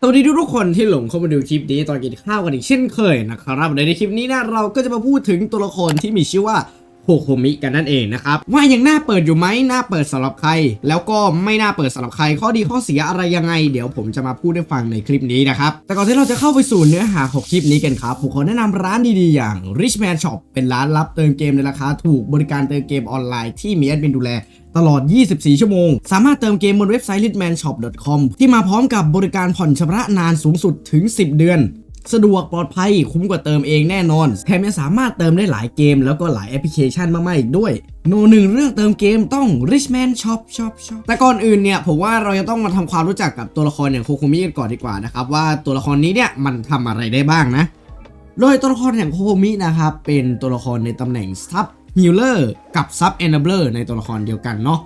สวัสดีทุกคนที่หลงเข้ามาดูคลิปนี้ตอนกินข้าวกันอีกเช่นเคยนะครับในคลิปนี้นะเราก็จะมาพูดถึงตัวละครที่มีชื่อว่า โคโคมิกันนั่นเองนะครับ ว่ายังน่าเปิดอยู่ไหมน่าเปิดสำหรับใคร แล้วก็ไม่น่าเปิดสำหรับใคร ข้อดีข้อเสียอะไรยังไง เดี๋ยวผมจะมาพูดให้ฟังในคลิปนี้นะครับ แต่ก่อนที่เราจะเข้าไปสู่เนื้อหาของคลิปนี้กันครับ ผมขอแนะนำร้านดีๆ อย่าง Richman Shop เป็นร้านรับเติมเกมในราคาถูกบริการเติมเกมออนไลน์ที่มีแอดมินดูแลตลอด 24 ชั่วโมง สามารถเติมเกมบนเว็บไซต์ litmanshop.com ที่มาพร้อมกับบริการผ่อนชำระนานสูงสุดถึง 10 เดือน สะดวกปลอดภัยคุ้มกว่าเติมเองแน่นอน แถมยังสามารถเติมได้หลายเกม แล้วก็หลายแอปพลิเคชันมากๆอีกด้วยโนหนึ่งเรื่องเติมเกมต้อง Richman Shop Shop Shop แต่ก่อนอื่นเนี่ย ผมว่าเราจะต้องมาทำความรู้จักกับตัวละครอย่างโคโคมิกันก่อนดีกว่านะครับ ว่าตัวละครนี้เนี่ย มันทำอะไรได้บ้างนะ โดยตัวละครอย่างโคโคมินะครับ เป็นตัวละครในตำแหน่งซับฮิลเลอร์กับซับเอนเบลในตัวละครเดียวกันเนาะ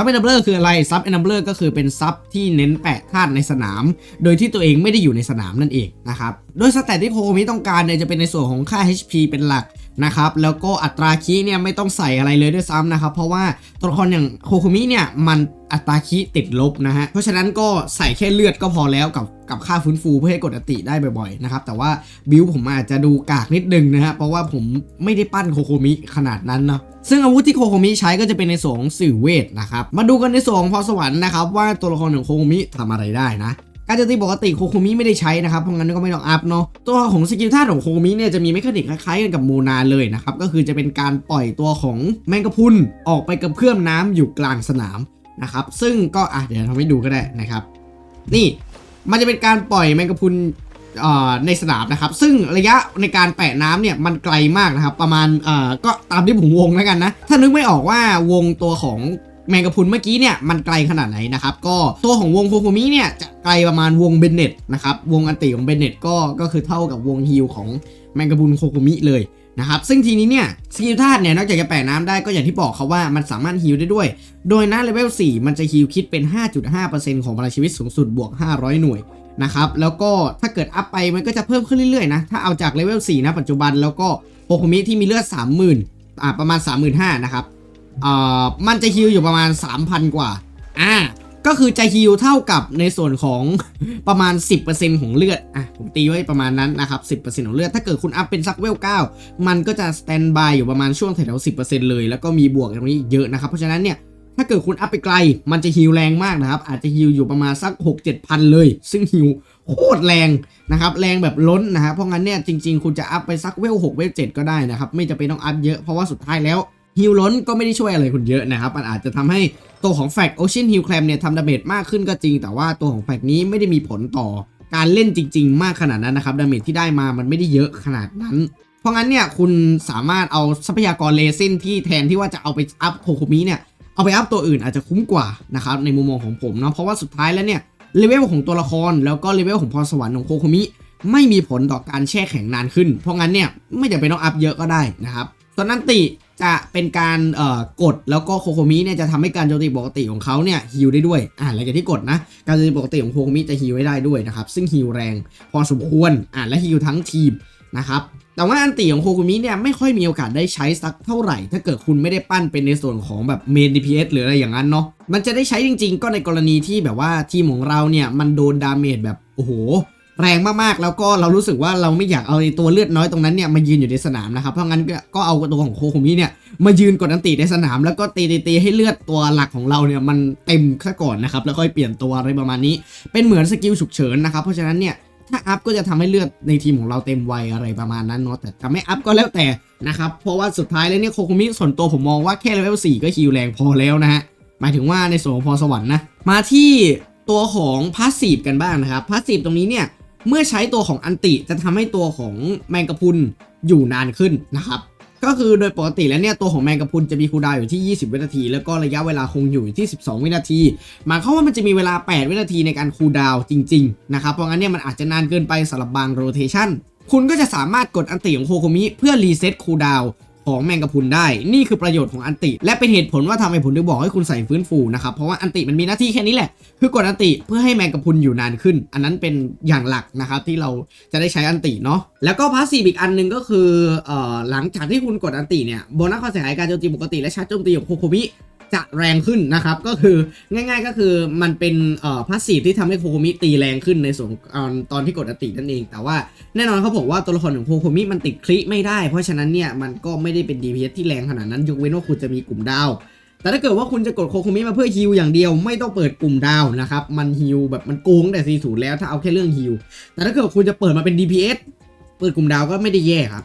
ซับเอนดัมเบอร์คืออะไรซับเอนดัมเบอร์ก็คือเป็นซับที่เน้นแปะธาตุในสนาม โดยที่ตัวเองไม่ได้อยู่ในสนามนั่นเองนะครับ โดยสแตทที่โคโคมิต้องการเนี่ยจะเป็นในส่วนของค่า HP เป็นหลัก นะครับแล้วก็อัตราคีเนี่ยไม่ต้องใส่อะไรเลยด้วยซ้ำนะครับ เพราะว่าตัวละครอย่างโคโคมิเนี่ยมันอัตราคีติดลบนะฮะเพราะฉะนั้นก็ใส่แค่เลือดก็พอแล้วกับกับค่าฟื้นฟูเพื่อให้กดอติได้บ่อยๆนะครับแต่ว่าบิวผมอาจจะดูกากนิดนึงนะฮะเพราะว่าผมไม่ได้ปั้นโคโคมิขนาดนั้นเนาะซึ่งอาวุธที่โคโคมิใช้ก็จะเป็นในส่วนของสื่อเวทนะครับมาดูกันในส่วนของพรสวรรค์นะครับว่าตัวละครของโคโคมิทำอะไรได้นะ การโจมตีปกติโคโคมิไม่ได้ใช้นะครับเพราะงั้นก็ไม่ต้องอัพเนาะตัวของสกิลธาของโคโคมิเนี่ยจะมีเมคานิกคล้ายๆกันกับโมนาเลยนะครับก็คือจะเป็นการปล่อยตัวของแมงกะพุนออกไปกระเพื่อมน้ำอยู่กลางสนามนะครับซึ่งก็อะเดี๋ยวทำให้ดูก็ได้นะครับ นี่มันจะเป็นการปล่อยแมงกะพุนอ่อในสนามนะครับ ซึ่งระยะในการแปะน้ำเนี่ยมันไกลมากนะครับ ประมาณอ่อก็ตามที่ผมวงแล้วกันนะ ถ้านึกไม่ออกว่าวงตัวของ แมงกะพุนเมื่อกี้เนี่ยมันไกลขนาดไหนนะครับก็ตัวของวงโคโคมิเนี่ยจะไกลประมาณวงเบนเน็ตนะครับวงอันติของเบนเน็ตก็ก็คือเท่ากับวงฮิลของแมงกะพุนโคโคมิเลยนะครับซึ่งทีนี้เนี่ยสกิลธาตุเนี่ยนอกจากจะแปะน้ำได้ก็อย่างที่บอกเขาว่ามันสามารถฮิลได้ด้วย โดยหน้าเลเวล4มันจะฮิลคิดเป็น 5.5%ของพลังชีวิตสูงสุดบวก 500 หน่วยนะครับแล้วก็ถ้าเกิดอัพไปมันก็จะเพิ่มขึ้นเรื่อยๆนะถ้าเอาจากเลเวล4นะปัจจุบันแล้วก็โคโคมิที่มีเลือด 30,000อ่าประมาณ 35,000นะครับ อ่ามันจะฮิลอยู่ประมาณ 3,000 กว่า อ่า ก็คือจะฮิลเท่ากับในส่วนของประมาณ 10%ของเลือด อะ ผมตีไว้ประมาณนั้นนะครับ 10%ของเลือด ถ้าเกิดคุณอัพเป็นซักเวล 9 มันก็จะสแตนบายอยู่ประมาณช่วงแถวๆ10%เลย แล้วก็มีบวกตรงนี้เยอะนะครับ เพราะฉะนั้นเนี่ย ถ้าเกิดคุณอัพไปไกล มันจะฮิลแรงมากนะครับ อาจจะฮิลอยู่ประมาณสัก 6 7พันเลย ซึ่งฮิลโคตรแรงนะครับแรงแบบล้นนะครับเพราะงั้นเนี่ยจริง ๆ คุณจะอัพไปสักเวล6เวล7ก็ได้นะครับ ไม่จะเป็นต้องอัพเยอะเพราะว่าสุดท้ายแล้ว ฮิลล้นก็ไม่ได้ช่วยอะไรคุณเยอะนะครับ มันอาจจะทำให้ตัวของแฟกโอเชียนฮิลแคลมเนี่ยทำดาเมจมากขึ้นก็จริง แต่ว่าตัวของแฟกนี้ไม่ได้มีผลต่อการเล่นจริง ๆ มากขนาดนั้นนะครับดาเมจที่ได้มามันไม่ได้เยอะขนาดนั้น เพราะงั้นเนี่ยคุณสามารถเอาทรัพยากรเลซินที่แทนที่ว่าจะเอาไปอัพโคโคมิเนี่ยเอาไปอัพตัวอื่นอาจจะคุ้มกว่านะครับในมุมมองของผมเนาะเพราะว่าสุดท้ายแล้วเนี่ยเลเวลของตัวละครแล้วก็เลเวลของพรสวรรค์ของโคโคมิไม่มีผลต่อการแช่แข็งนานขึ้น เพราะงั้นเนี่ยไม่จำเป็นต้องอัพเยอะก็ได้นะครับส่วนนันติ จะเป็นการเอ่อกดแล้วก็โคโคมิเนี่ยจะทำให้การโจมตีปกติของเขาเนี่ยฮิลได้ด้วยอ่าหลังจากที่กดนะการโจมตีปกติของโคโคมิจะฮิลไว้ได้ด้วยนะครับซึ่งฮิลแรงพอสมควรอ่าและฮิลทั้งทีมนะครับแต่ว่าอันติของโคคุมิเนี่ยไม่ค่อยมีโอกาสได้ใช้สักเท่าไหร่ ถ้าเกิดคุณไม่ได้ปั้นเป็นในส่วนของแบบเมน DPS หรืออะไรอย่างนั้นเนาะมันจะได้ใช้จริง ๆ ก็ในกรณีที่แบบว่าทีมของเราเนี่ยมันโดนดาเมจแบบโอ้โห แรงมากๆ แล้วก็เรารู้สึกว่าเราไม่อยากเอาตัวเลือดน้อยตรงนั้นเนี่ยมายืนอยู่ในสนามนะครับ เพราะงั้นก็เอาตัวของโคคุมิเนี่ยมายืนกดอันติในสนาม แล้วก็ตีตีให้เลือดตัวหลักของเราเนี่ยมันเต็มซะก่อนนะครับแล้วค่อยเปลี่ยนตัวอะไรประมาณนี้ เป็นเหมือนสกิลฉุกเฉินนะครับเพราะฉะนั้นเนี่ยถ้าอัพก็จะทำให้เลือดในทีมของเราเต็มไวอะไรประมาณนั้นเนาะแต่ถ้าไม่อัพก็แล้วแต่นะครับเพราะว่าสุดท้ายแล้วเนี่ยโคคุมิส่วนตัวผมมองว่าแค่เลเวล4ก็ฮิวแรงพอแล้วนะฮะหมายถึงว่าในส่วนของพรสวรรค์นะมาที่ตัวของพาสซีฟกันบ้างนะครับพาสซีฟตรงนี้เนี่ย เมื่อใช้ตัวของอันติจะทำให้ตัวของแมงกะพุนอยู่นานขึ้นนะครับก็คือโดยปกติแล้วเนี่ยตัวของแมงกะพุนจะมีคูดาวอยู่ที่ 20 วินาที แล้วก็ระยะเวลาคงอยู่ที่ 12 วินาที หมายความว่ามันจะมีเวลา 8 วินาทีในการคูดาวจริงๆนะครับเพราะงั้นเนี่ยมันอาจจะนานเกินไปสำหรับบางโรเทชันคุณก็จะสามารถกดอันติของโคโคมิเพื่อรีเซ็ตคูดาว ของแมงกะพรุนได้ นี่คือประโยชน์ของอันติ และเป็นเหตุผลว่าทำไมผมถึงบอกให้คุณใส่ฟื้นฟูนะครับ เพราะว่าอันติมันมีหน้าที่แค่นี้แหละ คือกดอันติเพื่อให้แมงกะพรุนอยู่นานขึ้น อันนั้นเป็นอย่างหลักนะครับที่เราจะได้ใช้อันติเนาะ แล้วก็พาสซีฟอีกอันหนึงก็คือ เอ่อ หลังจากที่คุณกดอันติเนี่ย โบนัสความเสียหายการโจมตีปกติและชาร์จโจมตีของโคโคมิ จะแรงขึ้นนะครับ ก็คือง่าย ๆ ก็คือมันเป็นเอ่อพาสซีฟที่ทำให้โคโคมิตีแรงขึ้นในส่วนตอนตอนที่กดอตินั่นเอง แต่ว่าแน่นอนเขาบอกว่าตัวละครของโคโคมิมันติดคลิไม่ได้ เพราะฉะนั้นเนี่ยมันก็ไม่ได้เป็น DPS ที่แรงขนาดนั้นยกเว้นว่าคุณจะมีกลุ่มดาวแต่ถ้าเกิดว่าคุณจะกดโคโคมิมาเพื่อฮิลอย่างเดียวไม่ต้องเปิดกลุ่มดาวนะครับ มันฮิลแบบมันโกงแต่40แล้วถ้าเอาแค่เรื่องฮิลแต่ถ้าเกิดคุณจะเปิดมาเป็น DPS เปิดกลุ่มดาวก็ไม่ได้แย่ครับ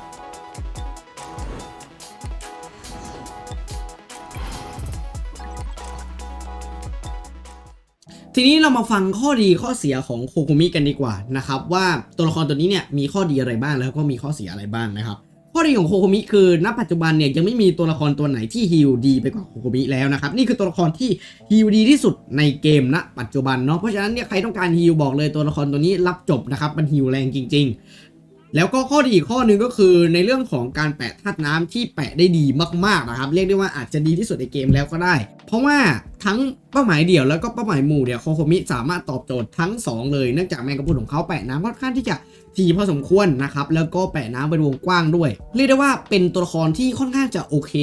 ทีนี้เรามาฟังข้อดีข้อเสียของโคโคมิกันดีกว่านะครับว่าตัวละครตัวนี้เนี่ยมีข้อดีอะไรบ้างแล้วก็มีข้อเสียอะไรบ้างนะครับข้อดีของโคโคมิคือณปัจจุบันเนี่ยยังไม่มีตัวละครตัวไหนที่ฮิลดีไปกว่าโคโคมิแล้วนะครับนี่คือตัวละครที่ฮิลดีที่สุดในเกมณปัจจุบันเนาะเพราะฉะนั้นเนี่ยใครต้องการฮิลบอกเลยตัวละครตัวนี้รับจบนะครับมันฮิลแรงจริง ๆ แล้วก็ข้อดีอีกข้อหนึ่งก็คือในเรื่องของการแปะธาตุน้ำที่แปะได้ดีมากๆนะครับ เรียกได้ว่าอาจจะดีที่สุดในเกมแล้วก็ได้ เพราะว่าทั้งเป้าหมายเดี่ยวแล้วก็เป้าหมายหมู่เนี่ยโคโคมิสามารถตอบโจทย์ทั้ง 2 เลยเนื่องจากแมงกะพรุนของเขาแปะน้ำค่อนข้างที่จะทีพอสมควรนะครับ แล้วก็แปะน้ำเป็นวงกว้างด้วย เรียกได้ว่าเป็นตัวละครที่ค่อนข้างจะโอเค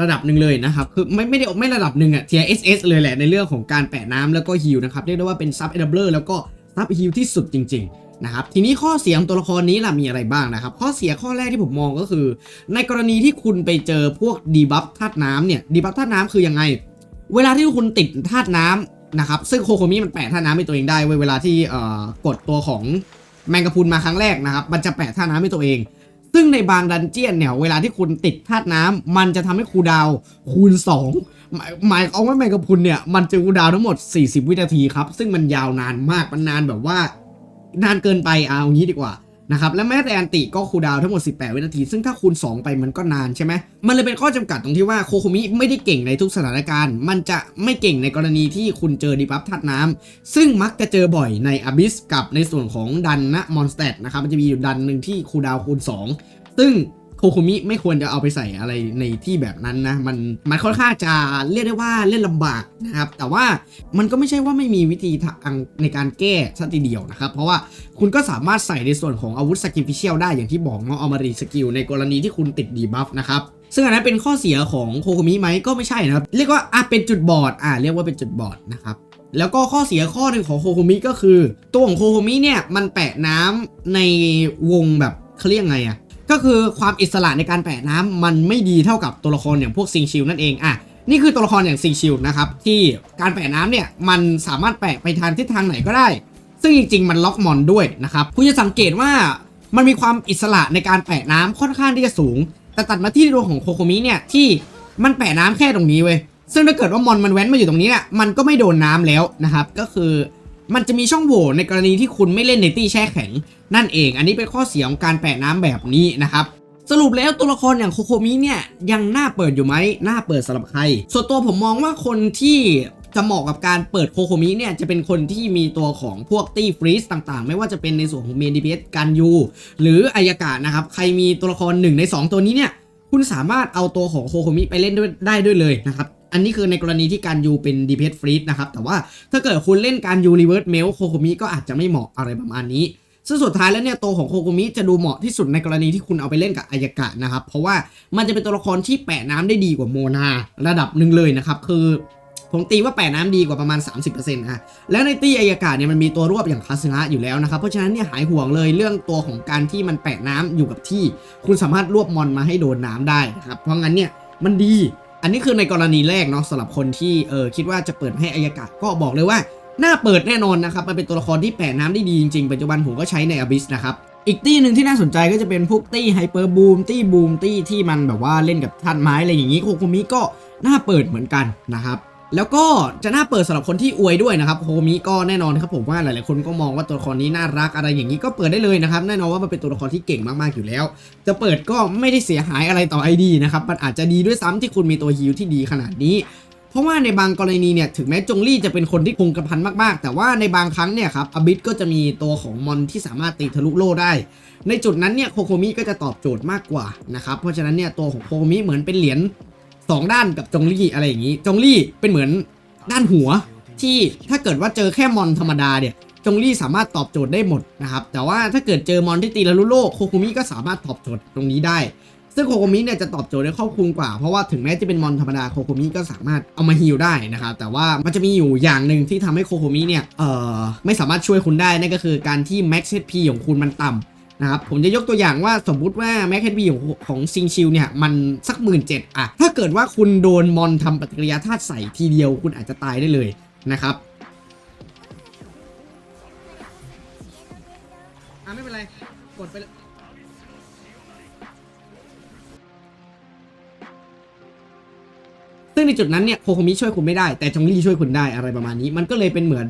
ระดับหนึ่งเลยนะครับ คือไม่ไม่ได้ไม่ระดับหนึ่งอะเทีย SS เลยแหละในเรื่องของการแปะน้ำแล้วก็ฮิลนะครับเรียกได้ว่าเป็นซับเอเดเบอร์แล้วก็ซับฮิลที่สุดจริง ๆ นะครับทีนี้ข้อเสียของตัวละครนี้ล่ะมีอะไรบ้างนะครับ ข้อเสียข้อแรกที่ผมมองก็คือ ในกรณีที่คุณไปเจอพวกดีบัฟธาตุน้ำเนี่ยดีบัฟธาตุน้ำคือยังไง เวลาที่คุณติดธาตุน้ำนะครับซึ่งโคโคมิมันแปะธาตุน้ำให้ตัวเองได้เวลาที่กดตัวของแมงกะพรุนมาครั้งแรกนะครับ มันจะแปะธาตุน้ำให้ตัวเอง ซึ่งในบางดันเจียนเนี่ย เวลาที่คุณติดธาตุน้ำมันจะทำให้คูดาวคูณ 2 หมายหมายเอาว่าแมงกะพรุนเนี่ย มันจะคูดาวทั้งหมด 40 วินาทีครับ ซึ่งมันยาวนานมาก มันนานแบบว่า นานเกินไปเอาอย่างนี้ดีกว่านะครับและแม้แต่อันติก็คูดาวทั้งหมด 18 วินาที ซึ่งถ้าคูณ 2 ไปมันก็นานใช่ไหมมันเลยเป็นข้อจำกัดตรงที่ว่าโคโคมิไม่ได้เก่งในทุกสถานการณ์ มันจะไม่เก่งในกรณีที่คุณเจอดีบัฟทัดน้ำซึ่งมักจะเจอบ่อยในอบิสกับในส่วนของดันนะมอนสเตตนะครับมันจะมีอยู่ดันหนึ่งที่คูดาวคูณ 2 ซึ่ง โคโคมิไม่ควรจะเอาไปใส่อะไรในที่แบบนั้นนะ มันมันค่อนข้างจะเรียกได้ว่าเล่นลำบากนะครับ แต่ว่ามันก็ไม่ใช่ว่าไม่มีวิธีทางในการแก้สัทีเดียวนะครับ เพราะว่าคุณก็สามารถใส่ในส่วนของอาวุธสกิลฟิเชียลได้อย่างที่บอกเนาะเอามารีสกิลในกรณีที่คุณติดดีบัฟนะครับซึ่งอันนั้นเป็นข้อเสียของโคโคมิไหมก็ไม่ใช่นะครับ เรียกว่าอะเป็นจุดบอดอะเรียกว่าเป็นจุดบอดนะครับแล้วก็ข้อเสียข้อหนึ่งของโคโคมิก็คือ ตัวของโคโคมิเนี่ยมันแปะน้ำในวงแบบเขาเรียกไงอะ ก็คือความอิสระในการแปะน้ำมันไม่ดีเท่ากับตัวละครอย่างพวกซิงชิลนั่นเองอะนี่คือตัวละครอย่างซิงชิลนะครับที่การแปะน้ำเนี่ยมันสามารถแปะไปทางทิศทางไหนก็ได้ ซึ่งจริงๆ มันล็อกมอนด้วยนะครับคุณจะสังเกตว่ามันมีความอิสระในการแปะน้ำค่อนข้างที่จะสูง แต่ตัดมาที่ตัวของโคโคมิเนี่ยที่มันแปะน้ำแค่ตรงนี้เว้ยซึ่งถ้าเกิดว่ามอนมันแว้นมาอยู่ตรงนี้เนี่ยมันก็ไม่โดนน้ำแล้วนะครับก็คือ มันจะมีช่องโหว่ในกรณีที่คุณไม่เล่นในตี้แช่แข็ง นั่นเอง อันนี้เป็นข้อเสียของการแปะน้ำแบบนี้นะครับสรุปแล้วตัวละครอย่างโคโคมิเนี่ยยังน่าเปิดอยู่ไหมน่าเปิดสำหรับใคร ส่วนตัวผมมองว่าคนที่จะเหมาะกับการเปิดโคโคมิเนี่ยจะเป็นคนที่มีตัวของพวกตี้ฟรีสต่างๆ ไม่ว่าจะเป็นในส่วนของเมนดีเพสการยูหรืออายากาศนะครับ ใครมีตัวละครหนึ่งใน 2 ตัวนี้เนี่ยคุณสามารถเอาตัวของโคโคมิไปเล่นด้วยได้ด้วยเลยนะครับ อันนี้คือในกรณีที่การยูเป็นดีเพสฟรีสนะครับ แต่ว่าถ้าเกิดคุณเล่นการยูรีเวิร์สเมลโคโคมิก็อาจจะไม่เหมาะอะไรประมาณนี้ซึ่งสุดท้ายแล้วเนี่ยตัวของโคโกมิจะดูเหมาะที่สุดในกรณีที่คุณเอาไปเล่นกับอายากะนะครับ เพราะว่ามันจะเป็นตัวละครที่แปะน้ำได้ดีกว่าโมนาระดับหนึ่งเลยนะครับ คือผมตีว่าแปะน้ำดีกว่าประมาณ 30%นะแล้วในตีอายากะเนี่ยมันมีตัวรวบอย่างคาสึงะอยู่แล้วนะครับ เพราะฉะนั้นเนี่ยหายห่วงเลยเรื่องตัวของการที่มันแปะน้ำอยู่กับที่ คุณสามารถรวบมอนมาให้โดนน้ำได้นะครับเพราะงั้นเนี่ยมันดี อันนี้คือในกรณีแรกเนาะสำหรับคนที่เออคิดว่าจะเปิดให้อายากะก็บอกเลยว่าน่าเปิดแน่นอนนะครับ มันเป็นตัวละครที่แปะน้ำได้ดีจริงๆ ปัจจุบันผมก็ใช้ในอบิสนะครับ อีกตี้หนึ่งที่น่าสนใจก็จะเป็นพวกตี้ไฮเปอร์บูมตี้บูมตี้ที่มันแบบว่าเล่นกับท่านไม้อะไรอย่างนี้โคโคมิก็น่าเปิดเหมือนกันนะครับ แล้วก็จะน่าเปิดสำหรับคนที่อวยด้วยนะครับโคโคมิก็แน่นอนครับผมว่าหลายๆคนก็มองว่าตัวละครนี้น่ารักอะไรอย่างนี้ก็เปิดได้เลยนะครับแน่นอนว่ามันเป็นตัวละครที่เก่งมากๆอยู่แล้ว จะเปิดก็ไม่ได้เสียหายอะไรต่อ ID นะครับมันอาจจะดีด้วยซ้ำที่คุณมีตัวฮิลที่ดีขนาดนี้ เพราะว่าในบางกรณีเนี่ยถึงแม้จงลี่จะเป็นคนที่คงกระพันมากๆ แต่ว่าในบางครั้งเนี่ยครับอบิสก็จะมีตัวของมอนที่สามารถตีทะลุโล่ได้ ในจุดนั้นเนี่ยโคโคมิก็จะตอบโจทย์มากกว่านะครับเพราะฉะนั้นเนี่ยตัวของโคโคมิเหมือนเป็นเหรียญ สองด้านกับจงลี่อะไรอย่างนี้ จงลี่เป็นเหมือนด้านหัวที่ถ้าเกิดว่าเจอแค่มอนธรรมดาเนี่ยจงลี่สามารถตอบโจทย์ได้หมดนะครับ แต่ว่าถ้าเกิดเจอมอนที่ตีทะลุโลโคโคมิก็สามารถตอบโจทย์ตรงนี้ได้ ซึ่งโคโคมิเนี่ยจะตอบโจทย์ได้ครอบคลุมกว่า เพราะว่าถึงแม้จะเป็นมอนธรรมดาโคโคมิก็สามารถเอามาฮิลได้นะครับ แต่ว่ามันจะมีอยู่อย่างหนึ่งที่ทำให้โคโคมิเนี่ยเอ่อไม่สามารถช่วยคุณได้นั่นก็คือการที่ Max HP ของคุณมันต่ำ นะครับผมจะยกตัวอย่างว่าสมมุติว่า Max HP ของของซิงชิลเนี่ยมันสักหมื่นเจ็ดอะถ้าเกิดว่าคุณโดนมอนทำปฏิกิริยาธาตุใส่ทีเดียวคุณอาจจะตายได้เลยนะครับอะไม่เป็นไร กดไปเลยซึ่งในจุดนั้นเนี่ยโคโคมิช่วยคุณไม่ได้ แต่จงลี่ช่วยคุณได้อะไรประมาณนี้ มันก็เลยเป็นเหมือน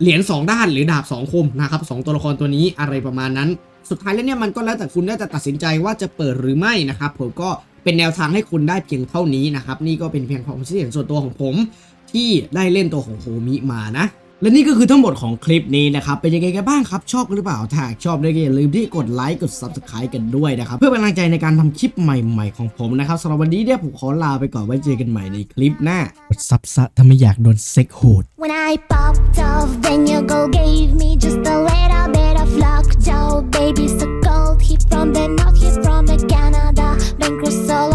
เหรียญสองด้านหรือดาบสองคมนะครับสองตัวละครตัวนี้อะไรประมาณนั้น สุดท้ายแล้วเนี่ยมันก็แล้วแต่คุณได้จะตัดสินใจว่าจะเปิดหรือไม่นะครับผมก็เป็นแนวทางให้คุณได้เพียงเท่านี้นะครับนี่ก็เป็นเพียงความคิดเห็นส่วนตัวของผม ที่ได้เล่นตัวของโฮมิมานะ และนี่ก็คือทั้งหมดของคลิปนี้นะครับ เป็นยังไงกันบ้างครับ ชอบหรือเปล่า ถ้าชอบก็อย่าลืมที่กดไลค์ กด subscribe กันด้วยนะครับ เพื่อเป็นกำลังใจในการทำคลิปใหม่ๆของผมนะครับสำหรับวันนี้เนี่ยผมขอลาไปก่อนไว้เจอกันใหม่ในคลิปหน้ากดซับซะถ้าไม่อยากโดนเซ็กโหด Baby's a cold. He from the north, he from the Canada. Ben cross all